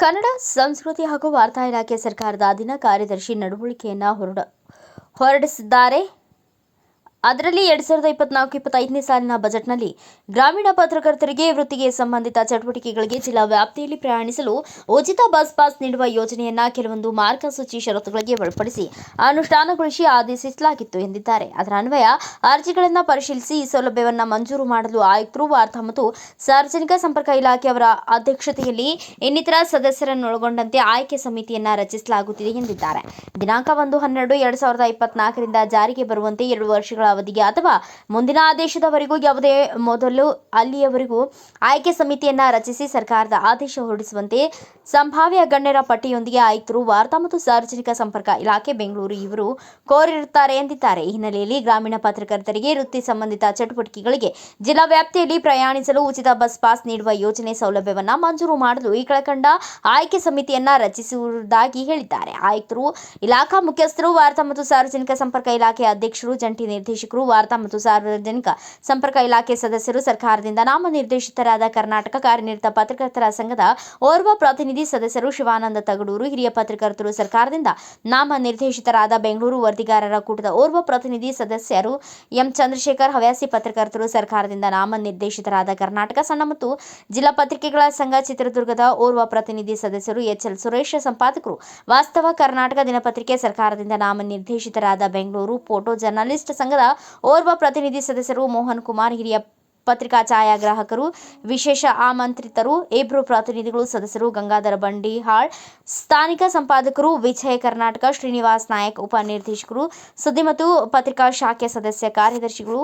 ಕನ್ನಡ ಸಂಸ್ಕೃತಿ ಹಾಗೂ ವಾರ್ತಾ ಇಲಾಖೆ ಸರ್ಕಾರದ ಅಧೀನ ಕಾರ್ಯದರ್ಶಿ ನಡವಳಿಕೆಯನ್ನು ಹೊರಡ ಹೊರಡಿಸಿದ್ದಾರೆ. ಅದರಲ್ಲಿ ಎರಡ್ ಸಾವಿರದ ಇಪ್ಪತ್ನಾಲ್ಕು, ಇಪ್ಪತ್ತೈದನೇ ಸಾಲಿನ ಬಜೆಟ್ನಲ್ಲಿ ಗ್ರಾಮೀಣ ಪತ್ರಕರ್ತರಿಗೆ ವೃತ್ತಿಗೆ ಸಂಬಂಧಿತ ಚಟುವಟಿಕೆಗಳಿಗೆ ಜಿಲ್ಲಾ ವ್ಯಾಪ್ತಿಯಲ್ಲಿ ಪ್ರಯಾಣಿಸಲು ಉಚಿತ ಬಸ್ ಪಾಸ್ ನೀಡುವ ಯೋಜನೆಯನ್ನ ಕೆಲವೊಂದು ಮಾರ್ಗಸೂಚಿ ಷರತ್ತುಗಳಿಗೆ ಒಳಪಡಿಸಿ ಅನುಷ್ಠಾನಗೊಳಿಸಿ ಆದೇಶಿಸಲಾಗಿತ್ತು ಎಂದಿದ್ದಾರೆ. ಅದರ ಅನ್ವಯ ಅರ್ಜಿಗಳನ್ನು ಪರಿಶೀಲಿಸಿ ಈ ಸೌಲಭ್ಯವನ್ನು ಮಂಜೂರು ಮಾಡಲು ಆಯುಕ್ತರು, ವಾರ್ತಾ ಮತ್ತು ಸಾರ್ವಜನಿಕ ಸಂಪರ್ಕ ಇಲಾಖೆಯವರ ಅಧ್ಯಕ್ಷತೆಯಲ್ಲಿ ಇನ್ನಿತರ ಸದಸ್ಯರನ್ನೊಳಗೊಂಡಂತೆ ಆಯ್ಕೆ ಸಮಿತಿಯನ್ನ ರಚಿಸಲಾಗುತ್ತಿದೆ ಎಂದಿದ್ದಾರೆ. ದಿನಾಂಕ ಒಂದು ಹನ್ನೆರಡು, ಎರಡ್ ಸಾವಿರದ ಇಪ್ಪತ್ನಾಲ್ಕರಿಂದ ಜಾರಿಗೆ ಬರುವಂತೆ ಎರಡು ವರ್ಷಗಳ ಅವಧಿಗೆ ಅಥವಾ ಮುಂದಿನ ಆದೇಶದವರೆಗೂ ಯಾವುದೇ ಮೊದಲು ಅಲ್ಲಿಯವರೆಗೂ ಆಯ್ಕೆ ಸಮಿತಿಯನ್ನ ರಚಿಸಿ ಸರ್ಕಾರದ ಆದೇಶ ಹೊರಡಿಸುವಂತೆ ಸಂಭಾವ್ಯ ಗಣ್ಯರ ಪಟ್ಟಿಯೊಂದಿಗೆ ಆಯುಕ್ತರು ವಾರ್ತಾ ಮತ್ತು ಸಾರ್ವಜನಿಕ ಸಂಪರ್ಕ ಇಲಾಖೆ ಬೆಂಗಳೂರು ಇವರು ಕೋರಿರುತ್ತಾರೆ ಎಂದಿದ್ದಾರೆ. ಈ ಹಿನ್ನೆಲೆಯಲ್ಲಿ ಗ್ರಾಮೀಣ ಪತ್ರಕರ್ತರಿಗೆ ವೃತ್ತಿ ಸಂಬಂಧಿತ ಚಟುವಟಿಕೆಗಳಿಗೆ ಜಿಲ್ಲಾ ವ್ಯಾಪ್ತಿಯಲ್ಲಿ ಪ್ರಯಾಣಿಸಲು ಉಚಿತ ಬಸ್ ಪಾಸ್ ನೀಡುವ ಯೋಜನೆ ಸೌಲಭ್ಯವನ್ನ ಮಂಜೂರು ಮಾಡಲು ಈ ಕೆಳಕಂಡ ಆಯ್ಕೆ ಸಮಿತಿಯನ್ನ ರಚಿಸುವುದಾಗಿ ಹೇಳಿದ್ದಾರೆ. ಆಯುಕ್ತರು, ಇಲಾಖಾ ಮುಖ್ಯಸ್ಥರು, ವಾರ್ತಾ ಮತ್ತು ಸಾರ್ವಜನಿಕ ಸಂಪರ್ಕ ಇಲಾಖೆ ಅಧ್ಯಕ್ಷರು, ಜಂಟಿ ನಿರ್ದೇಶಕರು, ವಾರ್ತಾ ಮತ್ತು ಸಾರ್ವಜನಿಕ ಸಂಪರ್ಕ ಇಲಾಖೆ ಸದಸ್ಯರು, ಸರ್ಕಾರದಿಂದ ನಾಮನಿರ್ದೇಶಿತರಾದ ಕರ್ನಾಟಕ ಕಾರ್ಯನಿರತ ಪತ್ರಕರ್ತರ ಸಂಘದ ಓರ್ವ ಪ್ರತಿನಿಧಿ ಸದಸ್ಯರು ಶಿವಾನಂದ ತಗಡೂರು, ಹಿರಿಯ ಪತ್ರಕರ್ತರು ಸರ್ಕಾರದಿಂದ ನಾಮನಿರ್ದೇಶಿತರಾದ ಬೆಂಗಳೂರು ವರದಿಗಾರರ ಕೂಟದ ಓರ್ವ ಪ್ರತಿನಿಧಿ ಸದಸ್ಯರು ಎಂ. ಚಂದ್ರಶೇಖರ್, ಹವ್ಯಾಸಿ ಪತ್ರಕರ್ತರು ಸರ್ಕಾರದಿಂದ ನಾಮನಿರ್ದೇಶಿತರಾದ ಕರ್ನಾಟಕ ಸಣ್ಣ ಮತ್ತು ಜಿಲ್ಲಾ ಪತ್ರಿಕೆಗಳ ಸಂಘ ಚಿತ್ರದುರ್ಗದ ಓರ್ವ ಪ್ರತಿನಿಧಿ ಸದಸ್ಯರು ಎಚ್. ಎಲ್. ಸುರೇಶ್ ಸಂಪಾದಕರು. ವಾಸ್ತವ ಕರ್ನಾಟಕ ದಿನಪತ್ರಿಕೆ ಸರ್ಕಾರದಿಂದ ನಾಮನಿರ್ದೇಶಿತರಾದ ಬೆಂಗಳೂರು ಫೋಟೋ ಜರ್ನಲಿಸ್ಟ್ ಸಂಘದ ಓರ್ವ ಪ್ರತಿನಿಧಿ ಸದಸ್ಯರು ಮೋಹನ್ ಕುಮಾರ್, ಹಿರಿಯ ಪತ್ರಿಕಾ ಛಾಯಾಗ್ರಾಹಕರು, ವಿಶೇಷ ಆಮಂತ್ರಿತರು ಇಬ್ರು ಪ್ರತಿನಿಧಿಗಳು, ಸದಸ್ಯರು ಗಂಗಾಧರ ಬಂಡಿಹಾಳ್, ಸ್ಥಾನಿಕ ಸಂಪಾದಕರು ವಿಜಯ ಕರ್ನಾಟಕ, ಶ್ರೀನಿವಾಸ್ ನಾಯಕ್, ಉಪನಿರ್ದೇಶಕರು, ಸುದ್ದಿ ಮತ್ತು ಪತ್ರಿಕಾ ಶಾಖೆ ಸದಸ್ಯ ಕಾರ್ಯದರ್ಶಿಗಳು.